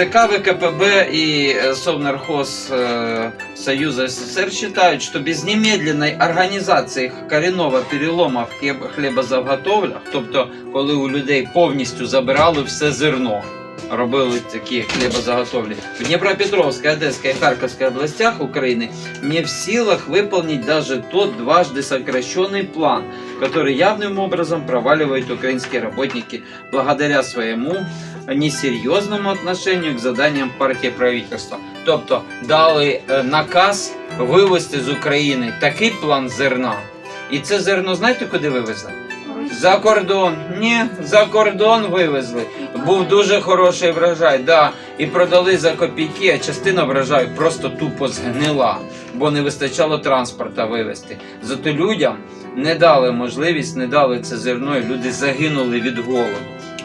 ЦК ВКПБ и э, Совнархоз э, Союза СССР считают, что без немедленной організації корінного перелома в хліб- хлібозаготовлях, тобто коли у людей повністю забирали все зерно, робили такі хлібозаготовлі, в Дніпропетровській, Одеській і Харківській областях України не в силах выполнить даже тот дважды сокращенный план, который явным образом проваливают украинские работники благодаря своему несерйозному отношению к заданням партії правительства. Тобто дали е, наказ вивезти з України такий план зерна. І це зерно знаєте куди вивезли? За кордон. Ні, за кордон вивезли. Був дуже хороший врожай, да. І продали за копійки, а частина врожаю просто тупо згнила, бо не вистачало транспорта вивезти. Зато людям не дали можливість, не дали це зерно, і люди загинули від голоду.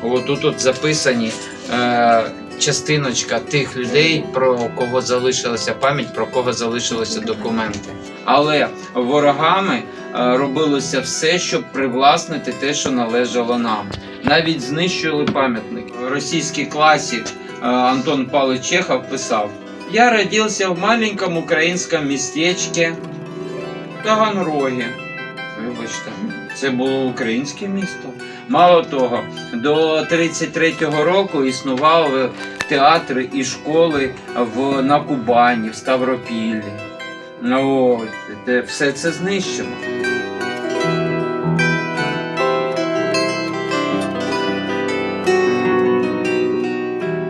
От тут от записані е, частиночка тих людей, про кого залишилася пам'ять, про кого залишилися документи. Але ворогами е, робилося все, щоб привласнити те, що належало нам. Навіть знищували пам'ятник. Російський класик е, Антон Павлович Чехов писав: Я родився в маленькому українському містечку Таганрогі. Вибачте, це було українське місто. Мало того, до 33-го року існували театри і школи в, на Кубані, в Ставропіллі. Ну, де все це знищено.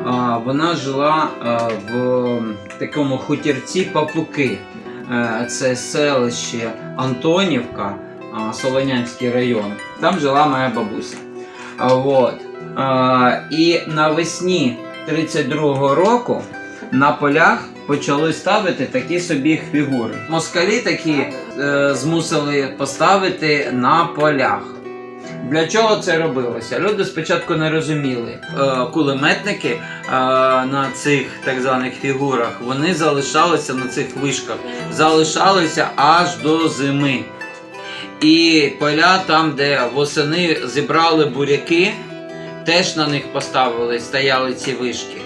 А, Вона жила е, в такому хутірці Папуки. Це селище Антонівка, а, Солонянський район. Там жила моя бабуся. А. А, І навесні 32-го року на полях почали ставити такі собі фігури. Москалі такі е, змусили поставити на полях. Для чого це робилося? Люди спочатку не розуміли. Е, кулеметники е, на цих так званих фігурах вони залишалися на цих вишках, залишалися аж до зими. І поля там, де восени зібрали буряки, теж на них поставили, стояли ці вишки.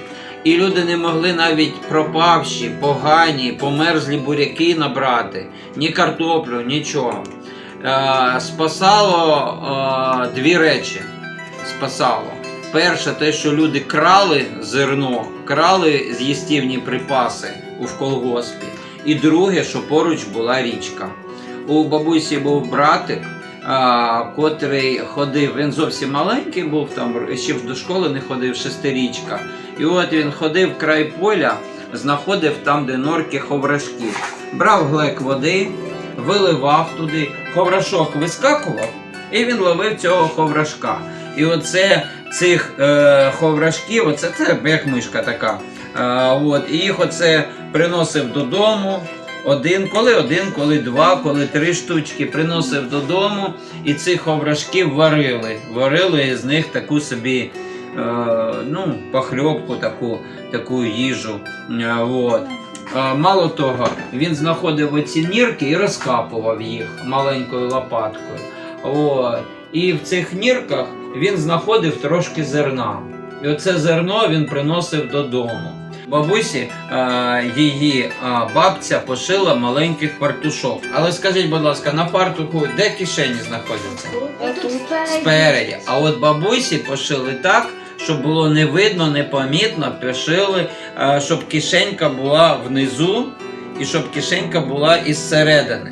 І люди не могли навіть пропавші, погані, померзлі буряки набрати, ні картоплю, нічого. Е, спасало е, дві речі. Спасало. Перше, те, що люди крали зерно, крали з'їстівні припаси у колгоспі. І друге, що поруч була річка. У бабусі був братик, а, котрий ходив, він зовсім маленький був, там ще до школи не ходив, шестирічка. І от він ходив край поля, знаходив там, де норки ховрашків. Брав глек води, виливав туди, ховрашок вискакував, і він ловив цього ховрашка. І оце цих е, ховрашків, оце це як мишка така. Е, от, і їх оце приносив додому. Один, коли один, коли два, коли три штучки приносив додому, і цих овражків варили. Варили з них таку собі ну, похльопку, таку, таку їжу. Е, от. Е, мало того, він знаходив оці нірки і розкапував їх маленькою лопаткою. От. І в цих нірках він знаходив трошки зерна. І оце зерно він приносив додому. Бабусі е, її е, бабця пошила маленьких фартушок. Але скажіть, будь ласка, на фартуху де кишені знаходяться? Спереді. А от бабусі пошили так, щоб було не видно, непомітно, пошили, е, щоб кишенька була внизу і щоб кишенька була із середини.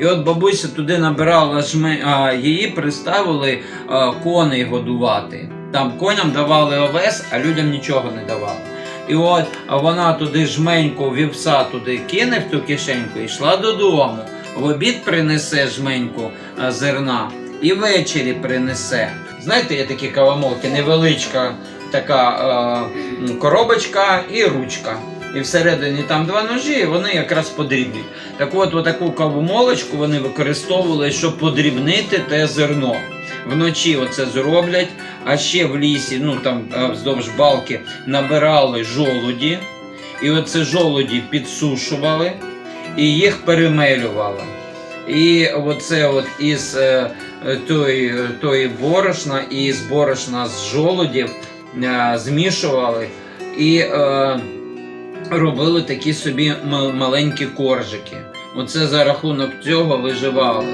І от бабуся туди набирала жми, а її приставили а, коней годувати. Там коням давали овес, а людям нічого не давали. І от вона туди жменьку вівса туди кине в ту кишеньку і йшла додому. В обід принесе жменьку а, зерна і ввечері принесе. Знаєте, є такі кавомолки, невеличка така е, коробочка і ручка. І всередині там два ножі, і вони якраз подрібнюють. Так от, отаку кавомолочку вони використовували, щоб подрібнити те зерно. Вночі оце зроблять, а ще в лісі, ну там е, вздовж балки, набирали жолуді, і оце жолуді підсушували і їх перемелювали. І оце от із е, е, тої, тої борошна і з борошна з жолудів е, змішували і е, робили такі собі маленькі коржики. Оце за рахунок цього виживали.